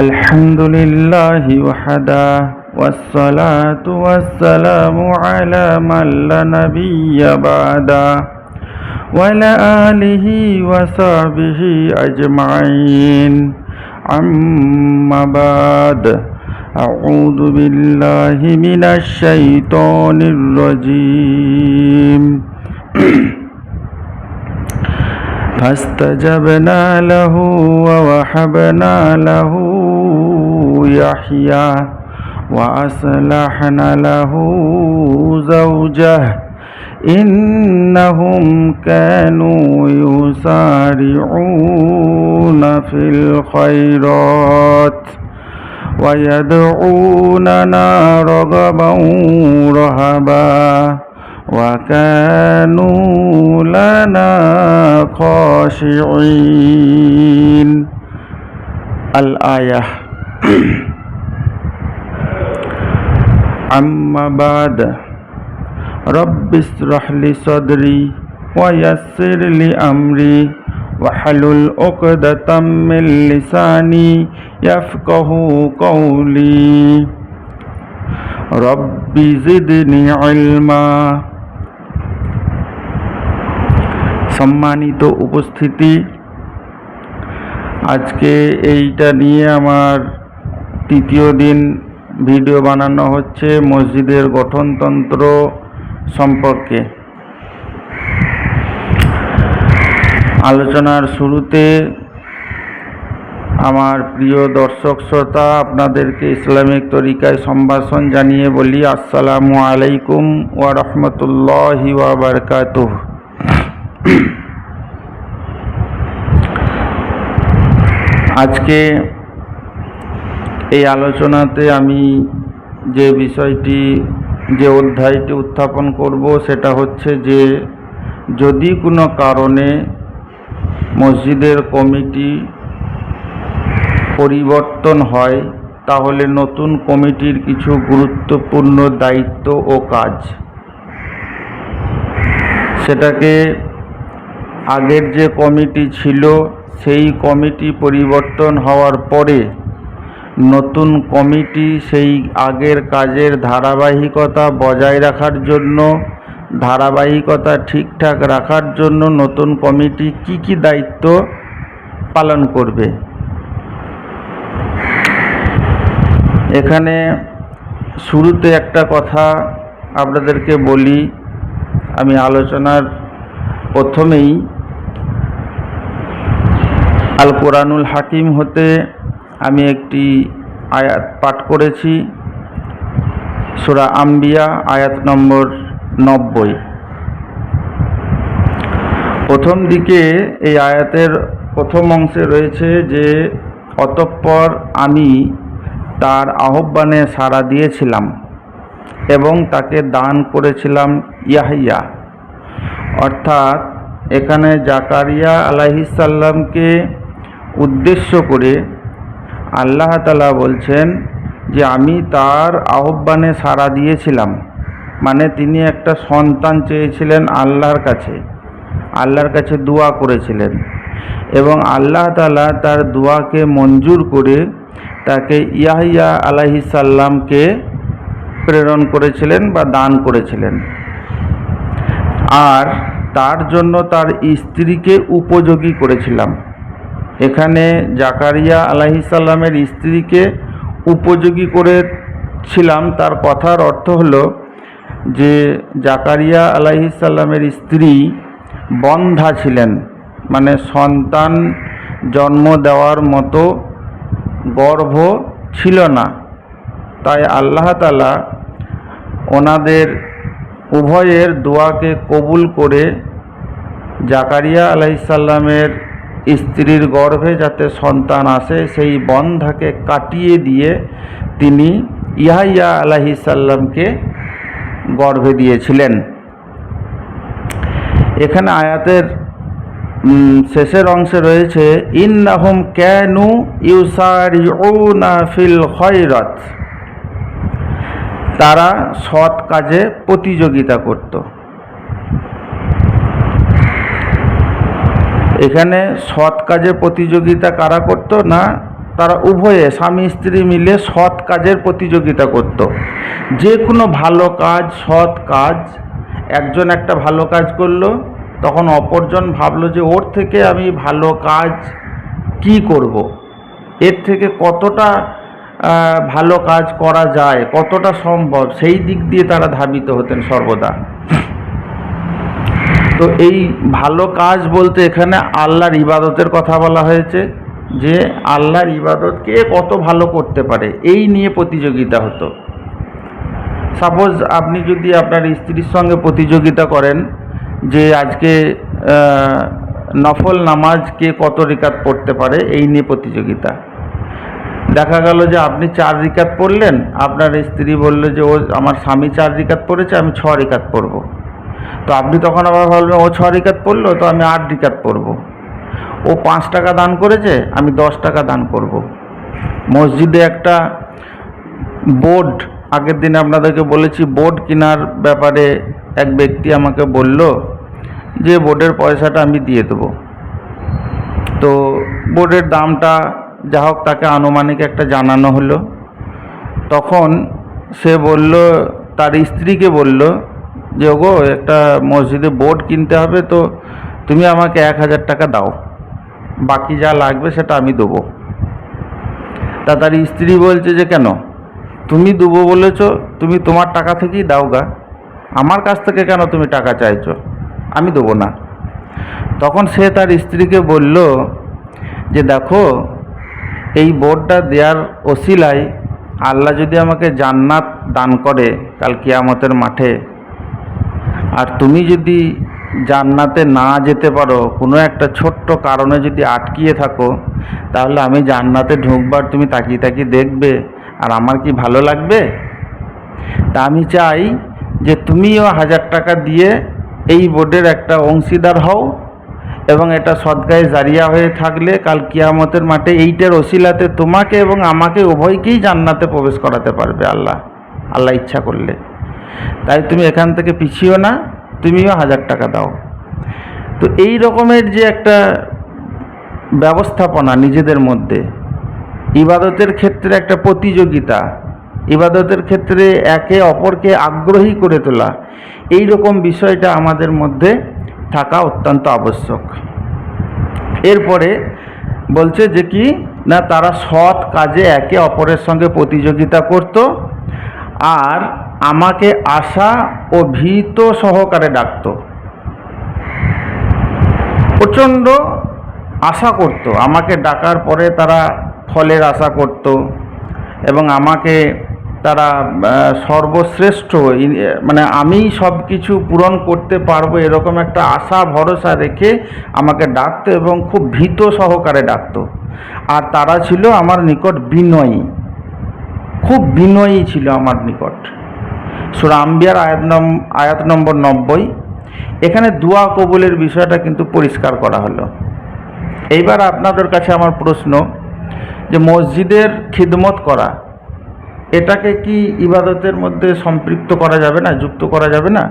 الحمد لله وحده والصلاة والسلام على من لا نبي بعده وعلى آله وصحبه أجمعين. أما بعد أعوذ بالله من الشيطان الرجيم. فاستجبنا له ووهبنا له يحيى وأصلحنا له زوجه إنهم كانوا يسارعون في الخيرات ويدعوننا رغبا رهبا وكانوا لنا خاشعين. الآية أما بعد رب اشرح لي صدري ويسر لي أمري واحلل عقدة من لساني يفقه قولي رب زدني علما সম্মানিত উপস্থিতি আজকে এইটা নিয়ে আমার তৃতীয় দিন ভিডিও বানানো হচ্ছে মসজিদের গঠনতন্ত্র সম্পর্কে। আলোচনার শুরুতে আমার প্রিয় দর্শক শ্রোতা, আপনাদেরকে ইসলামিক তরিকায় সম্ভাষণ জানিয়ে বলি, আসসালামু আলাইকুম ওয়া রাহমাতুল্লাহি ওয়া বারাকাতুহু। আজকে এই আলোচনাতে আমি যে বিষয়টি, যে অধ্যায়টি উত্থাপন করব সেটা হচ্ছে যে, যদি কোনো কারণে মসজিদের কমিটি পরিবর্তন হয়, তাহলে নতুন কমিটির কিছু গুরুত্বপূর্ণ দায়িত্ব ও কাজ। সেটাকে আগের যে কমিটি ছিল, সেই কমিটি পরিবর্তন হওয়ার পরে নতুন কমিটি সেই আগের কাজের ধারাবাহিকতা বজায় রাখার জন্য, ধারাবাহিকতা ঠিকঠাক রাখার জন্য নতুন কমিটি কি কি দায়িত্ব পালন করবে? এখানে শুরুতে একটা কথা আপনাদেরকে বলি, আমি আলোচনার প্রথমেই আল কোরআনুল হাকিম হতে আমি একটি আয়াত পাঠ করেছি, সুরা আম্বিয়া, আয়াত নম্বর নব্বই। প্রথম দিকে এই আয়াতের প্রথম অংশে রয়েছে যে, অতঃপর আমি তার আহ্বানে সাড়া দিয়েছিলাম এবং তাকে দান করেছিলাম ইয়াহিয়া। অর্থাৎ এখানে জাকারিয়া আলাহিসাল্লামকে উদ্দেশ্য করে আল্লাহ তালা বলছেন যে আমি তার আহ্বানে সাড়া দিয়েছিলাম। মানে তিনি একটা সন্তান চেয়েছিলেন আল্লাহর কাছে। আল্লাহর কাছে দোয়া করেছিলেন। এবং আল্লাহ তালা তার দোয়াকে মঞ্জুর করে তাকে ইয়াহিয়া আলাহিসাল্লামকে প্রেরণ করেছিলেন বা দান করেছিলেন। আর তার জন্য তার স্ত্রীকে উপযোগী করেছিলাম। এখানে জাকারিয়া আলাহিসাল্লামের স্ত্রীকে উপযোগী করেছিলাম। তার কথার অর্থ হলো যে জাকারিয়া আলাহিসাল্লামের স্ত্রী বন্ধা ছিলেন। মানে সন্তান জন্ম দেওয়ার মতো গর্ভ ছিল না। তাই আল্লাহ তালা ওনাদের উভয়ের দোয়াকে কবুল করে জাকারিয়া আলাইসাল্লামের স্ত্রীর গর্ভে যাতে সন্তান আসে, সেই বন্ধাকে কাটিয়ে দিয়ে তিনি ইহাইয়া আলাহিসাল্লামকে গর্ভে দিয়েছিলেন। এখানে আয়াতের শেষের অংশে রয়েছে, ইন্নাহুম ক্যানু ইউসারিউনা ফিল খয়রাত। তারা সৎ কাজে প্রতিযোগিতা করত। এখানে সৎ কাজের প্রতিযোগিতা কারা করত না? তারা উভয়ে স্বামী স্ত্রী মিলে সৎ কাজের প্রতিযোগিতা করত। যে কোনো ভালো কাজ, সৎ কাজ, একজন একটা ভালো কাজ করল, তখন অপরজন ভাবলো যে ওর থেকে আমি ভালো কাজ কি করব। এর থেকে কতটা ভালো কাজ করা যায়, কতটা সম্ভব? সেই দিক দিয়ে তারা ধাবিত হতেন সর্বদা। তো এই ভালো কাজ বলতে এখানে আল্লাহর ইবাদতের কথা বলা হয়েছে যে আল্লাহর ইবাদত কে কত ভালো করতে পারে? এই নিয়ে প্রতিযোগিতা হতো। সাপোজ আপনি যদি আপনার স্ত্রীর সঙ্গে প্রতিযোগিতা করেন যে আজকে নফল নামাজ কে কত রিকাত পড়তে পারে, এই নিয়ে প্রতিযোগিতা। দেখা গেল যে আপনি চার রিকাত পড়লেন, আপনার স্ত্রী বলল যে, ও, আমার স্বামী চার রিকাত পড়েছে, আমি ছ রিকাত পড়ব। তো আপনি তখন আবার ভাবলেন, ও ছ রিকাত পড়ল, তো আমি আট রিকাত পড়ব। ও পাঁচ টাকা দান করেছে, আমি দশ টাকা দান করব। মসজিদে একটা বোর্ড, আগের দিন আপনাদেরকে বলেছি, বোর্ড কেনার ব্যাপারে এক ব্যক্তি আমাকে বলল যে, বোর্ডের পয়সাটা আমি দিয়ে দেবো। তো বোর্ডের দামটা যা হোক, তাকে আনুমানিক একটা জানানো হলো। তখন সে বলল, তার স্ত্রীকে বলল যে ওগো একটা মসজিদে বোর্ড কিনতে হবে তো তুমি আমাকে এক হাজার টাকা দাও। বাকি যা লাগবে সেটা আমি দেবো। তা তার স্ত্রী বলছে যে, কেন? তুমি দেবো বলেছ, তুমি তোমার টাকা থেকেই দাও গা। আমার কাছ থেকে কেন তুমি টাকা চাইছো? আমি দেবো না। তখন সে তার স্ত্রীকে বলল যে, দেখো, এই বোর্ডটা দেওয়ার ওসিলায় আল্লাহ যদি আমাকে জান্নাত দান করে কাল কিয়ামতের মাঠে আর তুমি যদি জান্নাতে না যেতে পারো, কোনো একটা ছোট্ট কারণে যদি আটকিয়ে থাকো, তাহলে আমি জান্নাতে ঢুকবার তুমি তাকিয়ে তাকিয়ে দেখবে আর আমার কি ভালো লাগবে? তা আমি চাই যে তুমিও হাজার টাকা দিয়ে এই বোর্ডের একটা অংশীদার হও এবং এটা সদগায়ে জারিয়া হয়ে থাকলে কাল কিয়ামতের মাঠে এইটার ওসিলাতে তোমাকে এবং আমাকে উভয়কেই জান্নাতে প্রবেশ করাতে পারবে আল্লাহ। আল্লাহ ইচ্ছা করলে। তাই তুমি এখান থেকে পিছিও না, তুমিও হাজার টাকা দাও। তো এই রকমের যে একটা ব্যবস্থাপনা নিজেদের মধ্যে, ইবাদতের ক্ষেত্রে একটা প্রতিযোগিতা, ইবাদতের ক্ষেত্রে একে অপরকে আগ্রহী করে তোলা, এই রকম বিষয়টা আমাদের মধ্যে থাকা অত্যন্ত আবশ্যক। এরপরে বলছে যে কি, না, তারা সৎ কাজে একে অপরের সঙ্গে প্রতিযোগিতা করত, আর আমাকে আশা ও ভীত সহকারে ডাকত। প্রচণ্ড আশা করত। আমাকে ডাকার পরে তারা ফলের আশা করত এবং আমাকে তারা সর্বশ্রেষ্ঠ মানে আমি সব কিছু পূরণ করতে পারব এরকম একটা আশা, ভরসা রেখে আমাকে ডাকতো এবং খুব ভীত সহকারে ডাকতো। আর তারা ছিল আমার নিকট বিনয়ী। খুব বিনয়ী ছিল আমার নিকট। সুরা আম্বিয়ার আয়াত নম, আয়াত নম্বর নব্বই। এখানে দোয়া কবুলের বিষয়টা কিন্তু পরিষ্কার করা হলো। এইবার আপনাদের কাছে আমার প্রশ্ন, যে মসজিদের খিদমত করা, এটাকে কি ইবাদতের মধ্যে সম্পৃক্ত করা যাবে না, যুক্ত করা যাবে না?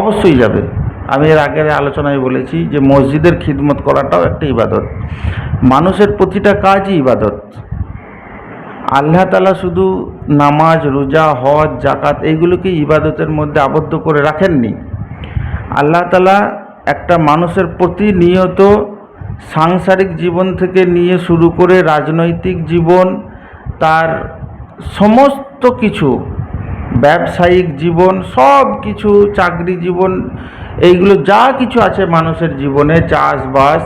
অবশ্যই যাবে। আমি এর আগের আলোচনায় বলেছি যে মসজিদের খিদমত করাটাও একটা ইবাদত। মানুষের প্রতিটা কাজই ইবাদত। আল্লাহ তালা শুধু নামাজ, রোজা, হজ জাকাত এইগুলোকে ইবাদতের মধ্যে আবদ্ধ করে রাখেননি। আল্লাহ তালা একটা মানুষের প্রতিনিয়ত সাংসারিক জীবন থেকে নিয়ে শুরু করে রাজনৈতিক জীবন, তার সমস্ত কিছু, ব্যবসায়িক জীবন, সব কিছু, চাকরি জীবন, এইগুলো যা কিছু আছে মানুষের জীবনে, চাষবাস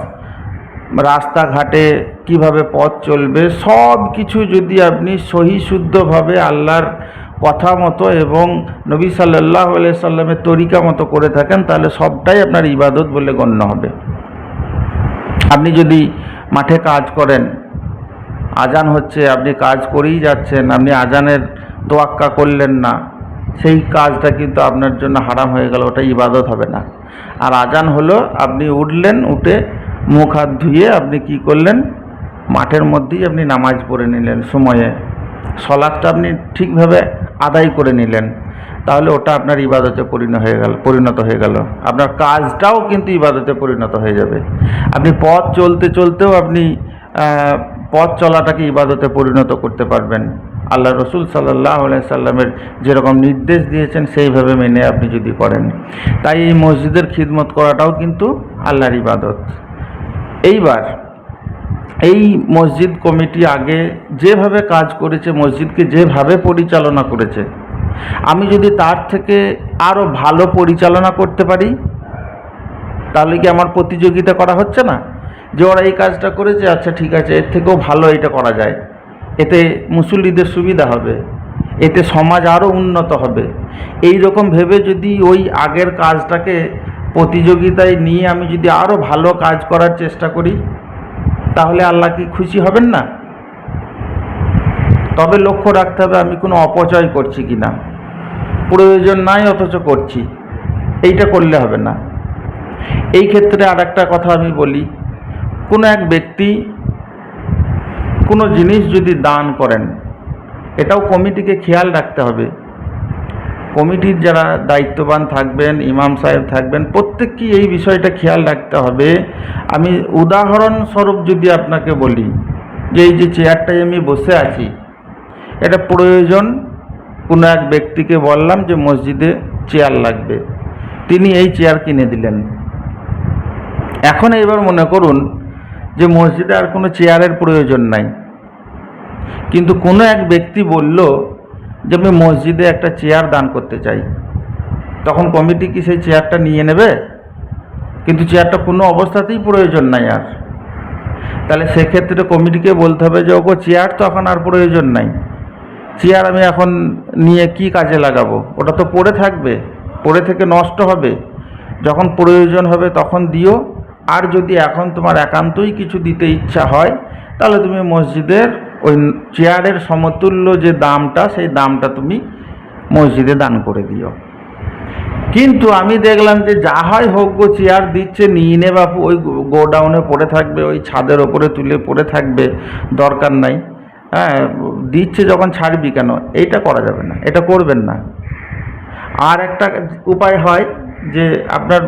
রাস্তাঘাটে কীভাবে পথ চলবে, সব কিছু যদি আপনি সহি শুদ্ধভাবে আল্লাহর কথা মতো এবং নবী সাল্লাহ সাল্লামের তরিকা মতো করে থাকেন, তাহলে সবটাই আপনার ইবাদত বলে গণ্য হবে। আপনি যদি মাঠে কাজ করেন, আজান হচ্ছে, আপনি কাজ করেই যাচ্ছেন, আপনি আজানের তোয়াক্কা করলেন না, সেই কাজটা কিন্তু আপনার জন্য হারাম হয়ে গেল, ওটা ইবাদত হবে না। আর আজান হলো, আপনি উঠলেন, উঠে মুখ হাত ধুয়ে আপনি কি করলেন? মাঠের মধ্যেই আপনি নামাজ পড়ে নিলেন সময়ে। সলাদটা আপনি ঠিকভাবে আদায় করে নিলেন। তাহলে ওটা আপনার ইবাদতে পরিণত হয়ে গেল, পরিণত হয়ে গেল। আপনার কাজটাও কিন্তু ইবাদতে পরিণত হয়ে যাবে। আপনি পথ চলতে চলতেও আপনি পথ চলাটাকে ইবাদতে পরিণত করতে পারবেন। আল্লাহ রসুল সাল্লাহ সাল্লামের যেরকম নির্দেশ দিয়েছেন, সেইভাবে মেনে আপনি যদি করেন। তাই এই মসজিদের খিদমত করাটাও কিন্তু আল্লাহর ইবাদত। এইবার এই মসজিদ কমিটি আগে যেভাবে কাজ করেছে, মসজিদকে যেভাবে পরিচালনা করেছে, আমি যদি তার থেকে আরও ভালো পরিচালনা করতে পারি, তাহলে কি আমার প্রতিযোগিতা করা হচ্ছে না? যে ওরা এই কাজটা করেছে আচ্ছা ঠিক আছে, এর থেকেও ভালো এটা করা যায়। এতে মুসল্লিদের সুবিধা হবে, এতে সমাজ আরও উন্নত হবে। এই রকম ভেবে যদি ওই আগের কাজটাকে প্রতিযোগিতায় নিয়ে আমি যদি আরও ভালো কাজ করার চেষ্টা করি, তাহলে আল্লাহ কি খুশি হবেন না? তবে লক্ষ্য রাখতে হবে, আমি কোনো অপচয় করছি কি না প্রয়োজন নাই অথচ করছি। এইটা করলে হবে না। এই ক্ষেত্রে আর একটা কথা আমি বলি, কোনো এক ব্যক্তি কোনো জিনিস যদি দান করেন, এটাও কমিটিকে খেয়াল রাখতে হবে। কমিটির যারা দায়িত্ববান থাকবেন, ইমাম সাহেব থাকবেন প্রত্যেককেই এই বিষয়টা খেয়াল রাখতে হবে। আমি উদাহরণস্বরূপ যদি আপনাকে বলি, যে এই যে চেয়ারটায় আমি বসে আছি, এটা প্রয়োজন, কোনো এক ব্যক্তিকে বললাম যে মসজিদে চেয়ার লাগবে। তিনি এই চেয়ার কিনে দিলেন। এখন এবার মনে করুন যে মসজিদে আর কোনো চেয়ারের প্রয়োজন নাই। কিন্তু কোনো এক ব্যক্তি বলল যে আমি মসজিদে একটা চেয়ার দান করতে চাই। তখন কমিটি কি সেই চেয়ারটা নিয়ে নেবে? কিন্তু চেয়ারটা কোনো অবস্থাতেই প্রয়োজন নাই আর। তাহলে সেক্ষেত্রে কমিটিকে বলতে হবে যে, ওগো চেয়ার তো এখন আর প্রয়োজন নাই। চেয়ার আমি এখন নিয়ে কি কাজে লাগাবো? ওটা তো পড়ে থাকবে, পড়ে থেকে নষ্ট হবে। যখন প্রয়োজন হবে তখন দিও। আর যদি এখন তোমার একান্তই কিছু দিতে ইচ্ছা হয়, তাহলে তুমি মসজিদের ওই চেয়ারের সমতুল্য যে দামটা, সেই দামটা তুমি মসজিদে দান করে দিও। কিন্তু আমি দেখলাম যে যা হয় হোক গো চেয়ার দিচ্ছে, নিয়ে নে বাপু, ওই গোডাউনে পড়ে থাকবে, ওই ছাদের ওপরে তুলে পড়ে থাকবে, দরকার নাই। হ্যাঁ দিচ্ছে যখন ছাড়বি কেন? এইটা করা যাবে না, এটা করবেন না। আর একটা উপায় হয় যে আপনার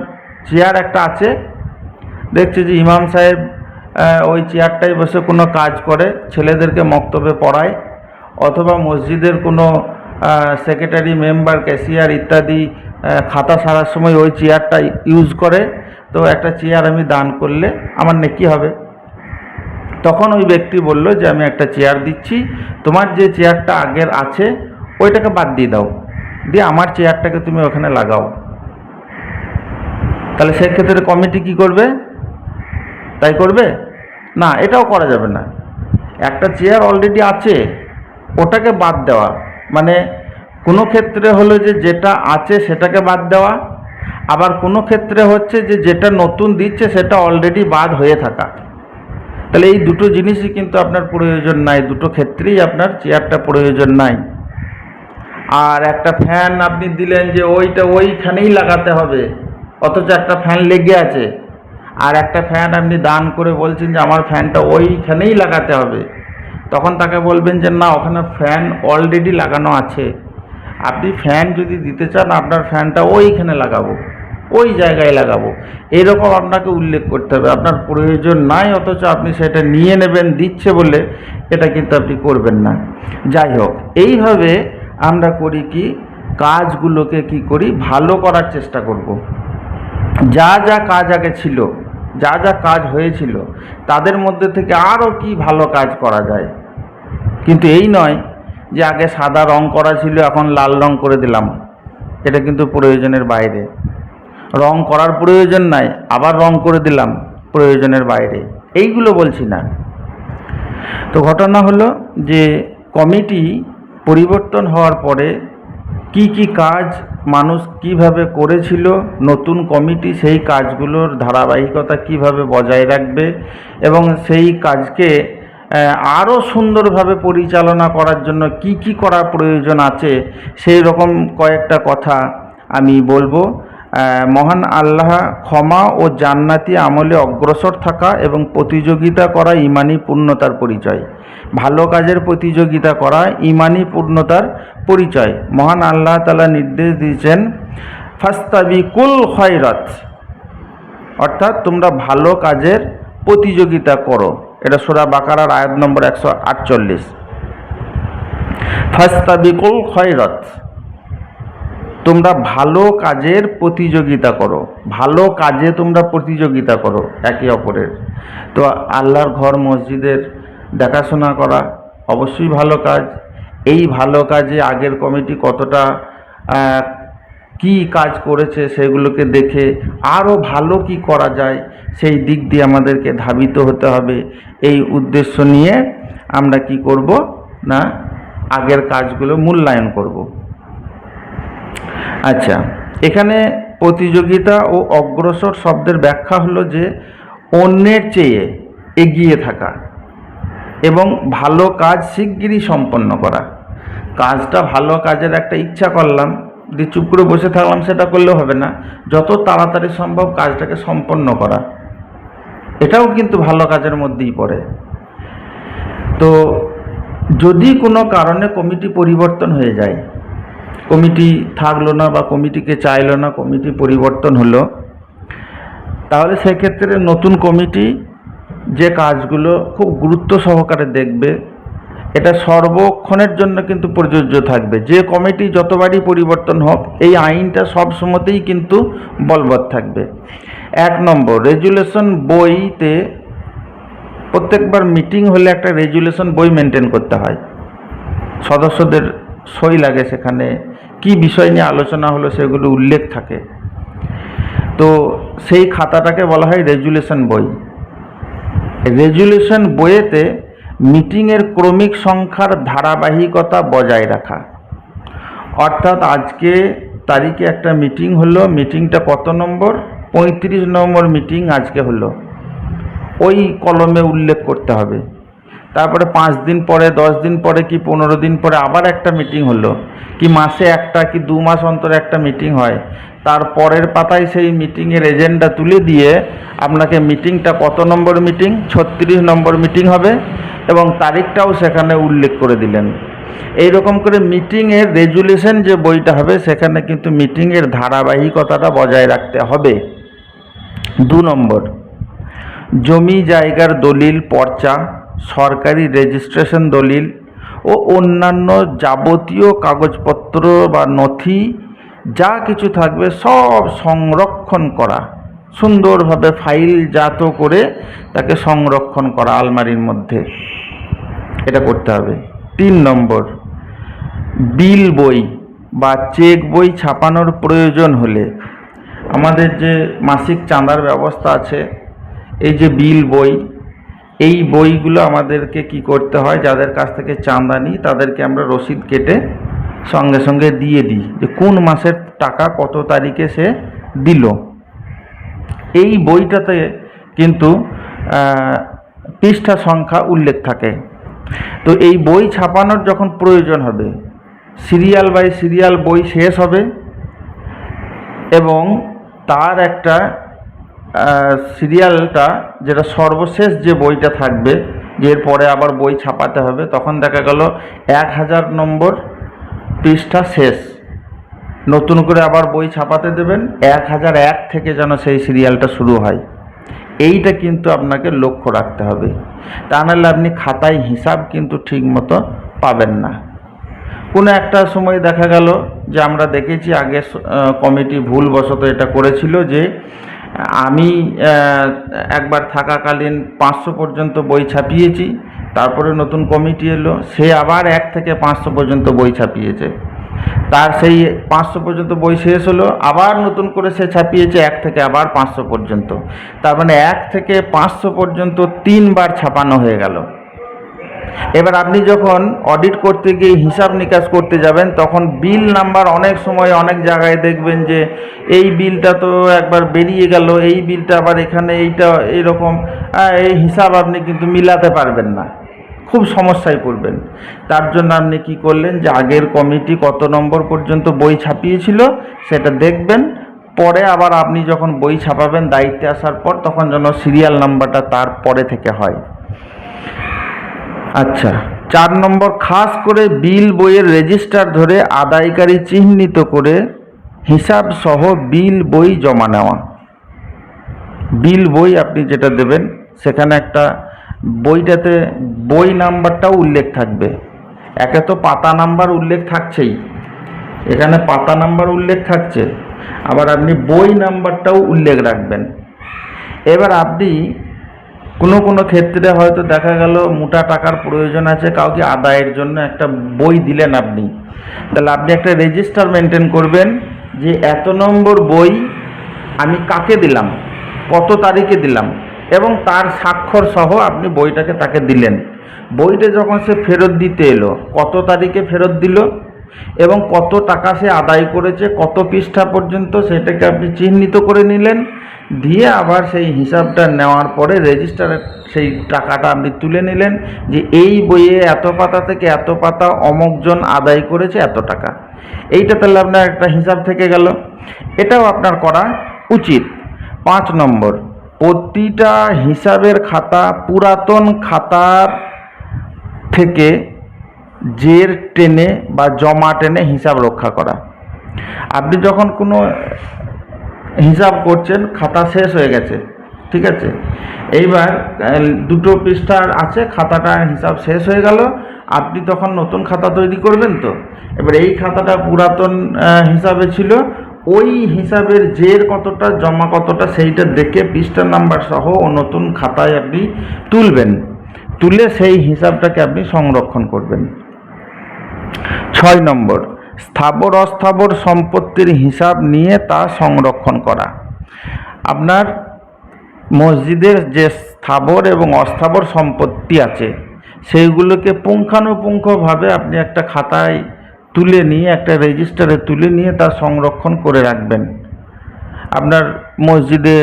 চেয়ার একটা আছে, দেখছে যে ইমাম সাহেব ওই চেয়ারটায় বসে কোনো কাজ করে, ছেলেদেরকে মক্তবে পড়ায়, অথবা মসজিদের কোনো সেক্রেটারি মেম্বার ক্যাশিয়ার ইত্যাদি খাতা সারার সময় ওই চেয়ারটা ইউজ করে। তো একটা চেয়ার আমি দান করলে আমার নেকি হবে। তখন ওই ব্যক্তি বলল যে, আমি একটা চেয়ার দিচ্ছি। তোমার যে চেয়ারটা আগের আছে, ওইটাকে বাদ দিয়ে দাও। দিয়ে আমার চেয়ারটাকে তুমি ওখানে লাগাও। তাহলে সেক্ষেত্রে কমিটি কি করবে? তাই করবে? না, এটাও করা যাবে না। একটা চেয়ার অলরেডি আছে, ওটাকে বাদ দেওয়া। মানে কোনো ক্ষেত্রে হলো যে যেটা আছে সেটাকে বাদ দেওয়া। আবার কোনো ক্ষেত্রে হচ্ছে যে যেটা নতুন দিচ্ছে সেটা অলরেডি বাদ হয়ে থাকা। তাহলে এই দুটো জিনিসই কিন্তু আপনার প্রয়োজন নাই। দুটো ক্ষেত্রেই আপনার চেয়ারটা প্রয়োজন নাই। আর একটা ফ্যান আপনি দিলেন যে ওইটা ওইখানেই লাগাতে হবে। অথচ একটা ফ্যান লেগে আছে। আর একটা ফ্যান আপনি দান করে বলছেন যে আমার ফ্যানটা ওইখানেই লাগাতে হবে। তখন তাকে বলবেন যে, না, ওখানে ফ্যান অলরেডি লাগানো আছে। আপনি ফ্যান যদি দিতে চান, আপনার ফ্যানটা ওইখানে লাগাবো, ওই জায়গায় লাগাবো। এরকম আপনাকে উল্লেখ করতে হবে। আপনার প্রয়োজন নাই, অথচ আপনি সেটা নিয়ে নেবেন, দিচ্ছে বলে এটা কিন্তু আপনি করবেন না। যাই হোক, এইভাবে আমরা করি কি, কাজগুলোকে কি করি, ভালো করার চেষ্টা করব। যা যা কাজ আগে ছিল যা যা কাজ হয়েছিল, তাদের মধ্যে থেকে আরও কি ভালো কাজ করা যায়? কিন্তু এই নয় যে আগে সাদা রং করা ছিল, এখন লাল রং করে দিলাম। এটা কিন্তু প্রয়োজনের বাইরে। রং করার প্রয়োজন নাই, আবার রং করে দিলাম প্রয়োজনের বাইরে। এইগুলো বলছি না। তো ঘটনা হলো যে কমিটি পরিবর্তন হওয়ার পরে কি কি কাজ মানুষ কীভাবে করেছিল, নতুন কমিটি সেই কাজগুলোর ধারাবাহিকতা কীভাবে বজায় রাখবে এবং সেই কাজকে আরও সুন্দরভাবে পরিচালনা করার জন্য কি কি করা প্রয়োজন আছে, সেই রকম কয়েকটা কথা আমি বলব। মহান আল্লাহ ক্ষমা ও জান্নাতি আমলে অগ্রসর থাকা এবং প্রতিযোগিতা করা ইমানি পূর্ণতার পরিচয়। ভালো কাজের প্রতিযোগিতা করা ইমানি পূর্ণতার পরিচয়। মহান আল্লাহ তালা নির্দেশ দিয়েছেন, ফাস্তাবিকুল খয়রাত, অর্থাৎ তোমরা ভালো কাজের প্রতিযোগিতা করো। এটা সোরা বাকারার আয়াত নম্বর একশো আটচল্লিশ। ফাস্তাবিকুল খয়রত তোমরা ভালো কাজের প্রতিযোগিতা করো। ভালো কাজে তোমরা প্রতিযোগিতা করো, একে অপরের। তো আল্লাহর ঘর মসজিদের দেখাশোনা করা অবশ্যই ভালো কাজ। এই ভালো কাজে আগের কমিটি কতটা কি কাজ করেছে সেগুলোকে দেখে আরও ভালো কি করা যায় সেই দিক দিয়ে আমাদেরকে ধাবিত হতে হবে। এই উদ্দেশ্য নিয়ে আমরা কি করব না আগের কাজগুলো মূল্যায়ন করব। আচ্ছা এখানে প্রতিযোগিতা ও অগ্রসর শব্দের ব্যাখ্যা হলো যে অন্যের চেয়ে এগিয়ে থাকা এবং ভালো কাজ শিগগিরই সম্পন্ন করা। কাজটা ভালো কাজের একটা ইচ্ছা করলাম দিয়ে চুপ করে বসে থাকলাম সেটা করলেও হবে না, যত তাড়াতাড়ি সম্ভব কাজটাকে সম্পন্ন করা। এটাও কিন্তু ভালো কাজের মধ্যেই পড়ে। তো যদি কোনো কারণে কমিটি পরিবর্তন হয়ে যায় কমিটি থাকল না বা কমিটিকে চাইলো না, কমিটি পরিবর্তন হলো, তাহলে সেক্ষেত্রে নতুন কমিটি যে কাজগুলো খুব গুরুত্ব সহকারে দেখবে, এটা সর্বক্ষণের জন্য কিন্তু প্রযোজ্য থাকবে। যে কমিটি যতবারই পরিবর্তন হোক, এই আইনটা সব সময়তেই কিন্তু বলবৎ থাকবে। এক নম্বর, রেজুলেশন বইতে প্রত্যেকবার মিটিং হলে একটা রেজুলেশন বই মেনটেন করতে হয়। সদস্যদের সই লাগে সেখানে, কি বিষয় নিয়ে আলোচনা হলো সেগুলো উল্লেখ থাকে। তো সেই খাতাটাকে বলা হয় রেজুলেশন বই। রেজুলেশন বইয়েতে মিটিংয়ের ক্রমিক সংখ্যার ধারাবাহিকতা বজায় রাখা। অর্থাৎ আজকে তারিখে একটা মিটিং হলো, মিটিংটা কত নম্বর? পঁয়ত্রিশ নম্বর মিটিং আজকে হলো। ওই কলমে উল্লেখ করতে হবে। তারপরে পাঁচ দিন পরে, দশ দিন পরে কি পনেরো দিন পরে আবার একটা মিটিং হলো? কি মাসে একটা, কি দু মাস অন্তর একটা মিটিং হয়? তার পরের পাতায় সেই মিটিংয়ের এজেন্ডা তুলে দিয়ে আপনাকে মিটিংটা কত নম্বর মিটিং ছত্রিশ নম্বর মিটিং হবে এবং তারিখটাও সেখানে উল্লেখ করে দিলেন। এই রকম করে মিটিংয়ের রেজুলেশন যে বইটা হবে, সেখানে কিন্তু মিটিংয়ের ধারাবাহিকতাটা বজায় রাখতে হবে। দু নম্বর, জমি, জায়গার দলিল, পর্চা। সরকারি রেজিস্ট্রেশন দলিল ও অন্যান্য যাবতীয় কাগজপত্র বা নথি, যা কিছু থাকবে সব সংরক্ষণ করা। সুন্দরভাবে ফাইল জাত করে তাকে সংরক্ষণ করা আলমারির মধ্যে। এটা করতে হবে। তিন নম্বর, বিল বই বা চেক বই ছাপানোর প্রয়োজন হলে। আমাদের যে মাসিক চাঁদার ব্যবস্থা আছে, এই যে বিল বই এই বইগুলো আমাদেরকে কি করতে হয়? যাদের কাছ থেকে চাঁদা নিই, তাদেরকে আমরা রসিদ কেটে সঙ্গে সঙ্গে দিয়ে দিই যে কোন মাসের টাকা কত তারিখে সে দিল। এই বইটাতে কিন্তু পৃষ্ঠা সংখ্যা উল্লেখ থাকে। তো এই বই ছাপানোর যখন প্রয়োজন হবে, সিরিয়াল বাই সিরিয়াল বই শেষ হবে এবং তার একটা সিরিয়ালটা, যেটা সর্বশেষ যে বইটা থাকবে এরপরে আবার বই ছাপাতে হবে, তখন দেখা গেল এক হাজার নম্বর পৃষ্ঠা শেষ। নতুন করে আবার বই ছাপাতে দেবেন, এক হাজার এক থেকে যেন সেই সিরিয়ালটা শুরু হয়। এইটা কিন্তু আপনাকে লক্ষ্য রাখতে হবে। তা নাহলে আপনি খাতায় হিসাব কিন্তু ঠিক মতো পাবেন না। কোনো একটা সময় দেখা গেল যে আমরা দেখেছি আগে কমিটি ভুলবশত এটা করেছিল যে আমি একবার থাকাকালীন পাঁচশো পর্যন্ত বই ছাপিয়েছি, তারপরে নতুন কমিটি এলো, সে আবার এক থেকে পাঁচশো পর্যন্ত বই ছাপিয়েছে। তার সেই পাঁচশো পর্যন্ত বই শেষ হলো, আবার নতুন করে সে ছাপিয়েছে এক থেকে আবার পাঁচশো পর্যন্ত। তার মানে এক থেকে পাঁচশো পর্যন্ত তিনবার ছাপানো হয়ে গেল। এবার আপনি যখন অডিট করতে গিয়ে হিসাব নিকাশ করতে যাবেন, তখন বিল নাম্বার অনেক সময় অনেক জায়গায় দেখবেন যে, এই বিলটা তো একবার বেরিয়ে গেল, এই বিলটা আবার এখানে এইটা এইরকম এই হিসাব আপনি কিন্তু মিলাতে পারবেন না। খুব সমস্যায় পড়বেন। তার জন্য আপনি কি করলেন যে, আগের কমিটি কত নম্বর পর্যন্ত বই ছাপিয়েছিল, সেটা দেখবেন। পরে আবার আপনি যখন বই ছাপাবেন, দায়িত্বে আসার পর, তখন যেন সিরিয়াল নাম্বারটা তার পরে থেকে হয়। আচ্ছা। চার নম্বর, খাস করে বিল বইয়ের রেজিস্টার ধরে আদায়কারী চিহ্নিত করে হিসাব সহ বিল বই জমা নেওয়া। বিল বই আপনি যেটা দেবেন, সেখানে একটা বইটাতে বই নাম্বারটাও উল্লেখ থাকবে। একে তো পাতা নাম্বার উল্লেখ থাকছেই। এখানে পাতা নাম্বার উল্লেখ থাকছে। আবার আপনি বই নাম্বারটাও উল্লেখ রাখবেন। এবার আপনি কোনো কোনো ক্ষেত্রে হয়তো দেখা গেল মোটা টাকার প্রয়োজন আছে, কাউকে আদায়ের জন্য একটা বই দিলেন আপনি। তাহলে আপনি একটা রেজিস্টার মেনটেন করবেন যে এত নম্বর বই আমি কাকে দিলাম, কত তারিখে দিলাম এবং তার স্বাক্ষর সহ আপনি বইটাকে তাকে দিলেন। বইটা যখন সে ফেরত দিতে এলো, কত তারিখে ফেরত দিল? এবং কত টাকা সে আদায় করেছে, কত পৃষ্ঠা পর্যন্ত সেটাকে আপনি চিহ্নিত করে নিলেন, দিয়ে আবার সেই হিসাবটা নেওয়ার পরে রেজিস্টারে সেই টাকাটা আপনি তুলে নিলেন যে এই বইয়ে এত পাতা থেকে এত পাতা অমুকজন আদায় করেছে এত টাকা। এইটা তাহলে আপনার একটা হিসাব থেকে গেল। এটাও আপনার করা উচিত। পাঁচ নম্বর, প্রতিটা হিসাবের খাতা পুরাতন খাতার থেকে জের টেনে বা জমা টেনে হিসাব রক্ষা করা। আপনি যখন কোনো হিসাব করছেন, খাতা শেষ হয়ে গেছে, ঠিক আছে? এইবার দুটো পৃষ্ঠার আছে খাতাটার হিসাব শেষ হয়ে গেল, আপনি তখন নতুন খাতা তৈরি করবেন তো? এবার এই খাতাটা পুরাতন হিসাবে ছিল, ওই হিসাবের জের কতটা, জমা কতটা, সেইটা দেখে পৃষ্ঠা নাম্বার সহ ও নতুন খাতায় আপনি তুলবেন। তুলে সেই হিসাবটাকে আপনি সংরক্ষণ করবেন। ছয় নম্বর, স্থাবর অস্থাবর সম্পত্তির হিসাব নিয়ে তা সংরক্ষণ করা। আপনার মসজিদের যে স্থাবর এবং অস্থাবর সম্পত্তি আছে, সেইগুলোকে পুঙ্খানুপুঙ্খভাবে আপনি একটা খাতায় তুলে নিয়ে, একটা রেজিস্টারে তুলে নিয়ে তা সংরক্ষণ করে রাখবেন। আপনার মসজিদে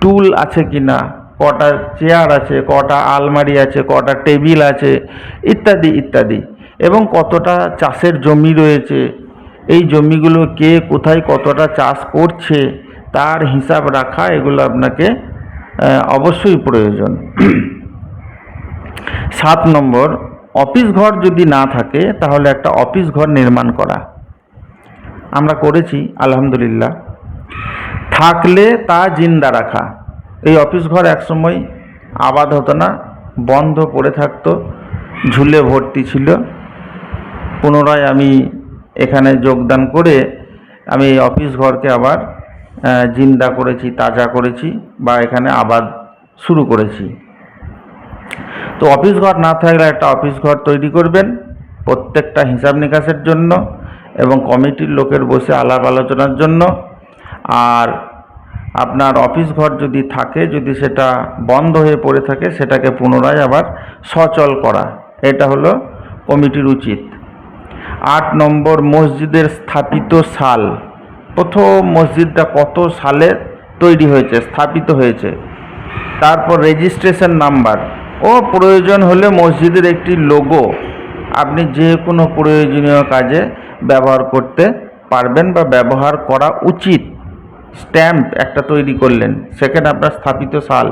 টুল আছে কি না কটা চেয়ার আছে, কটা আলমারি আছে, কটা টেবিল আছে, ইত্যাদি ইত্যাদি। এবং কতটা চাষের জমি রয়েছে, এই জমিগুলো কে কোথায় কতটা চাষ করছে, তার হিসাব রাখা, এগুলো আপনাকে অবশ্যই প্রয়োজন। সাত নম্বর, অফিস ঘর যদি না থাকে, তাহলে একটা অফিস ঘর নির্মাণ করা। আমরা করেছি, আলহামদুলিল্লাহ। থাকলে তা জিন্দা রাখা। এই অফিস ঘর একসময় আবাদ হতো না, বন্ধ পড়ে থাকতো, ঝুলে ভর্তি ছিল। পুনরায় আমি এখানে যোগদান করে আমি এই অফিস ঘরকে আবার জিন্দা করেছি, তাজা করেছি বা এখানে আবাদ শুরু করেছি। তো অফিস ঘর না থাকলে একটা অফিস ঘর তৈরি করবেন প্রত্যেকটা হিসাব নিকাশের জন্য এবং কমিটির লোকের বসে আলাপ আলোচনার জন্য। আর আপনার অফিস ঘর যদি থাকে, যদি সেটা বন্ধ হয়ে পড়ে থাকে, সেটাকে পুনরায় আবার সচল করা। এটা হলো কমিটির উচিত। আট নম্বর, মসজিদের স্থাপিত সাল। প্রথম মসজিদটা কত সালে তৈরি হয়েছে, স্থাপিত হয়েছে? তারপর রেজিস্ট্রেশন নাম্বার ও, প্রয়োজন হলে মসজিদের একটি লোগো আপনি যে কোনো প্রয়োজনীয় কাজে ব্যবহার করতে পারবেন বা ব্যবহার করা উচিত। স্ট্যাম্প একটা তৈরি করলেন। সেখানে আপনার স্থাপিত সাল,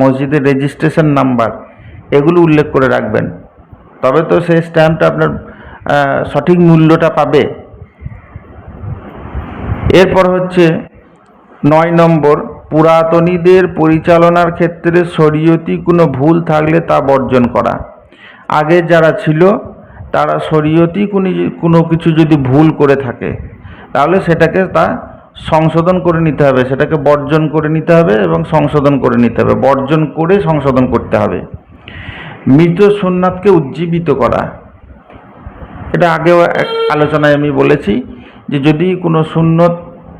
মসজিদের রেজিস্ট্রেশন নাম্বার এগুলো উল্লেখ করে রাখবেন। তবে তো সেই স্ট্যাম্পটা আপনার সঠিক মূল্যটা পাবে। এরপর হচ্ছে নয় নম্বর, পুরাতনীদের পরিচালনার ক্ষেত্রে শরীয়তি কোনো ভুল থাকলে তা বর্জন করা। আগে যারা ছিল, তারা শরীয়তি কোনো কোনো কিছু যদি ভুল করে থাকে, তাহলে সেটাকে তা সংশোধন করে নিতে হবে। সেটাকে বর্জন করে নিতে হবে এবং সংশোধন করে নিতে হবে। বর্জন করে সংশোধন করতে হবে। মৃত সোননাথকে উজ্জীবিত করা। এটা আগেও এক আলোচনায় আমি বলেছি যে যদি কোনো সুন্নত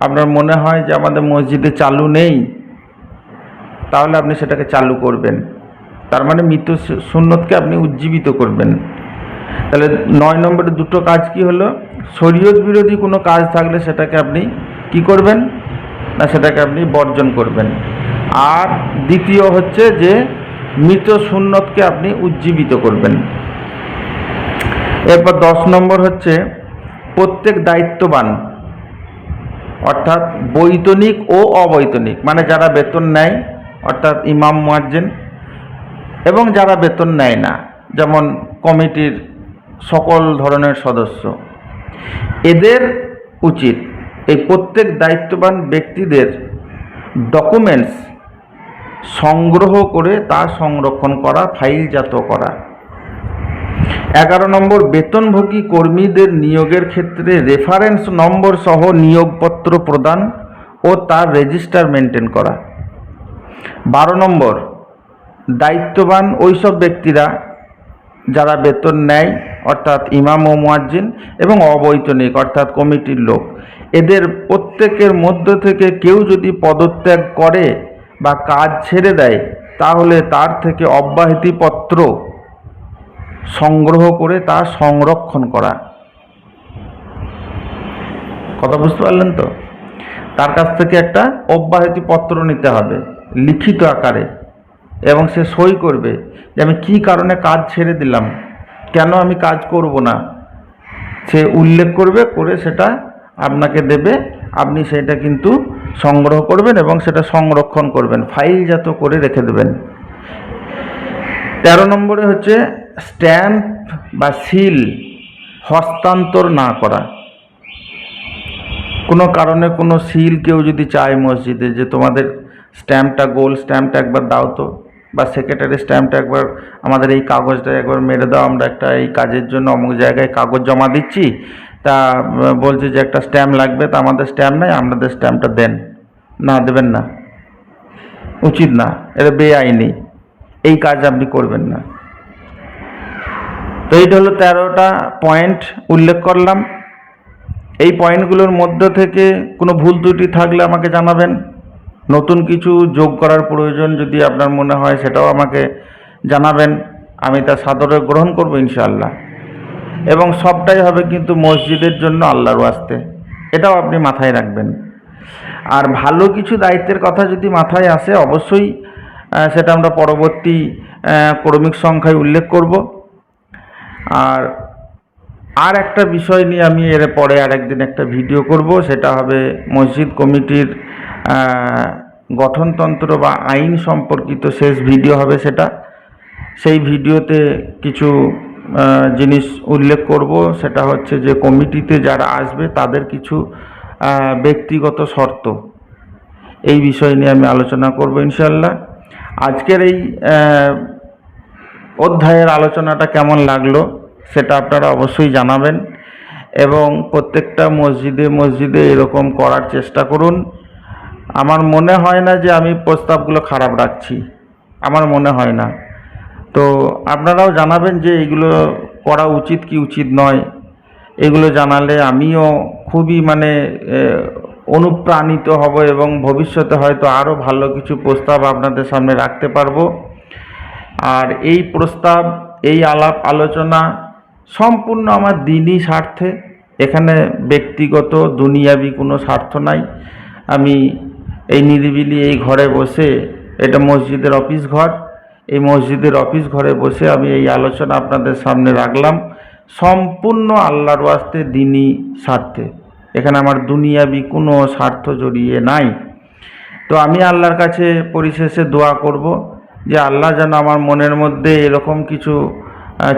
আপনার মনে হয় যে আমাদের মসজিদে চালু নেই, তাহলে আপনি সেটাকে চালু করবেন। তার মানে মৃত সুন্নতকে আপনি উজ্জীবিত করবেন। তাহলে নয় নম্বরে দুটো কাজ কি হলো? শরীয়ত বিরোধী কোনো কাজ থাকলে সেটাকে আপনি কি করবেন? না, সেটাকে আপনি বর্জন করবেন। আর দ্বিতীয় হচ্ছে যে, মৃত সুন্নতকে আপনি উজ্জীবিত করবেন। এরপর দশ নম্বর হচ্ছে, প্রত্যেক দায়িত্ববান, অর্থাৎ বৈতনিক ও অবৈতনিক মানে যারা বেতন নেয়, অর্থাৎ ইমাম, মুয়াজ্জিন, এবং যারা বেতন নেয় না, যেমন কমিটির সকল ধরনের সদস্য, এদের উচিত এই প্রত্যেক দায়িত্ববান ব্যক্তিদের ডকুমেন্টস সংগ্রহ করে তা সংরক্ষণ করা ফাইলজাত করা। এগারো নম্বর, বেতনভোগী কর্মীদের নিয়োগের ক্ষেত্রে রেফারেন্স নম্বর সহ নিয়োগপত্র প্রদান ও তার রেজিস্টার মেনটেন করা। বারো নম্বর, দায়িত্ববান ওইসব ব্যক্তিরা যারা বেতন নেয়, অর্থাৎ ইমাম ও মুয়াজ্জিন এবং অবৈতনিক, অর্থাৎ কমিটির লোক এদের প্রত্যেকের মধ্য থেকে কেউ যদি পদত্যাগ করে বা কাজ ছেড়ে দেয়, তাহলে তার থেকে অব্যাহতিপত্র সংগ্রহ করে তা সংরক্ষণ করা। কথা বুঝতে পারলেন তো? তার কাছ থেকে একটা অব্যাহতি পত্র নিতে হবে, লিখিত আকারে, এবং সে সই করবে যে আমি কী কারণে কাজ ছেড়ে দিলাম, কেন আমি কাজ করব না। সে উল্লেখ করবে, করে সেটা আপনাকে দেবে, আপনি সেটা কিন্তু সংগ্রহ করবেন এবং সেটা সংরক্ষণ করবেন ফাইলজাত করে রেখে দেবেন। তেরো নম্বরে হচ্ছে স্ট্যাম্প বা সিল হস্তান্তর না করা। কোনো কারণে কোনো সিল কেউ যদি চায় মসজিদে যে তোমাদের স্ট্যাম্পটা গোল স্ট্যাম্পটা একবার দাও তো, বা সেক্রেটারি স্ট্যাম্পটা একবার আমাদের এই কাগজটা একবার মেরে দাও, আমরা একটা এই কাজের জন্য অমুক জায়গায় কাগজ জমা দিচ্ছি তা বলছে যে একটা স্ট্যাম্প লাগবে, তা আমাদের স্ট্যাম্প নাই আপনাদের স্ট্যাম্পটা দেন। না, দেবেন না। উচিত না এটা বেআইনি। এই কাজ আপনি করবেন না। তো এইটা হলো তেরোটা পয়েন্ট উল্লেখ করলাম। এই পয়েন্টগুলোর মধ্যে থেকে কোনো ভুল ত্রুটি থাকলে আমাকে জানাবেন। নতুন কিছু যোগ করার প্রয়োজন যদি আপনার মনে হয়, সেটাও আমাকে জানাবেন। আমি তা সাদরে গ্রহণ করব ইনশাআল্লাহ। এবং সবটাই হবে কিন্তু মসজিদের জন্য আল্লাহর ওয়াস্তে। এটাও আপনি মাথায় রাখবেন। আর ভালো কিছু দায়িত্বের কথা যদি মাথায় আসে, অবশ্যই সেটা আমরা পরবর্তী ক্রমিক সংখ্যায় উল্লেখ করব। আর আর একটা বিষয় নিয়ে আমি এর পরে আরেকদিন একটা ভিডিও করব, সেটা হবে মসজিদ কমিটির গঠনতন্ত্র বা আইন সম্পর্কিত শেষ ভিডিও হবে সেটা। সেই ভিডিওতে কিছু জিনিস উল্লেখ করব, সেটা হচ্ছে যে কমিটিতে যারা আসবে তাদের কিছু ব্যক্তিগত শর্ত। এই বিষয় নিয়ে আমি আলোচনা করব ইনশাল্লাহ আজকের এই অধ্যায়ের আলোচনাটা কেমন লাগল সেটা আপনারা অবশ্যই জানাবেন এবং প্রত্যেকটা মসজিদে মসজিদে এরকম করার চেষ্টা করুন। আমার মনে হয় না যে আমি প্রস্তাবগুলো খারাপ রাখছি। আমার মনে হয় না। তো আপনারাও জানাবেন যে এগুলো করা উচিত কি উচিত নয়। এগুলো জানালে আমিও খুবই মানে অনুপ্রাণিত হব এবং ভবিষ্যতে হয়তো আরও ভালো কিছু প্রস্তাব আপনাদের সামনে রাখতে পারব। আর এই প্রস্তাব, এই আলাপ, আলোচনা সম্পূর্ণ আমার দিনই স্বার্থে। এখানে ব্যক্তিগত, দুনিয়াবি কোনো স্বার্থ নাই। আমি এই নিরিবিলি এই ঘরে বসে এটা মসজিদের অফিস ঘর এই মসজিদের অফিস ঘরে বসে আমি এই আলোচনা আপনাদের সামনে রাখলাম। সম্পূর্ণ আল্লাহর ওয়াস্তে দিনই স্বার্থে। এখানে আমার দুনিয়াবি কোনো স্বার্থ জড়িয়ে নাই। তো আমি আল্লাহর কাছে পরিশেষে দোয়া করব যে আল্লাহ যেন আমার মনের মধ্যে এরকম কিছু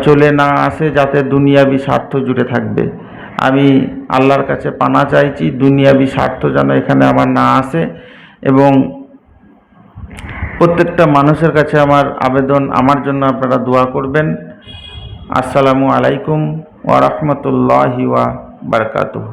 চলে না আসে যাতে দুনিয়াবি স্বার্থ জুড়ে থাকবে। আমি আল্লাহর কাছে পানা চাইছি, দুনিয়াবি স্বার্থ যেন এখানে আমার না আসে এবং প্রত্যেকটা মানুষের কাছে আমার আবেদন আমার জন্য আপনারা দোয়া করবেন। আসসালামু আলাইকুম ওয়া বারাকাতুহু।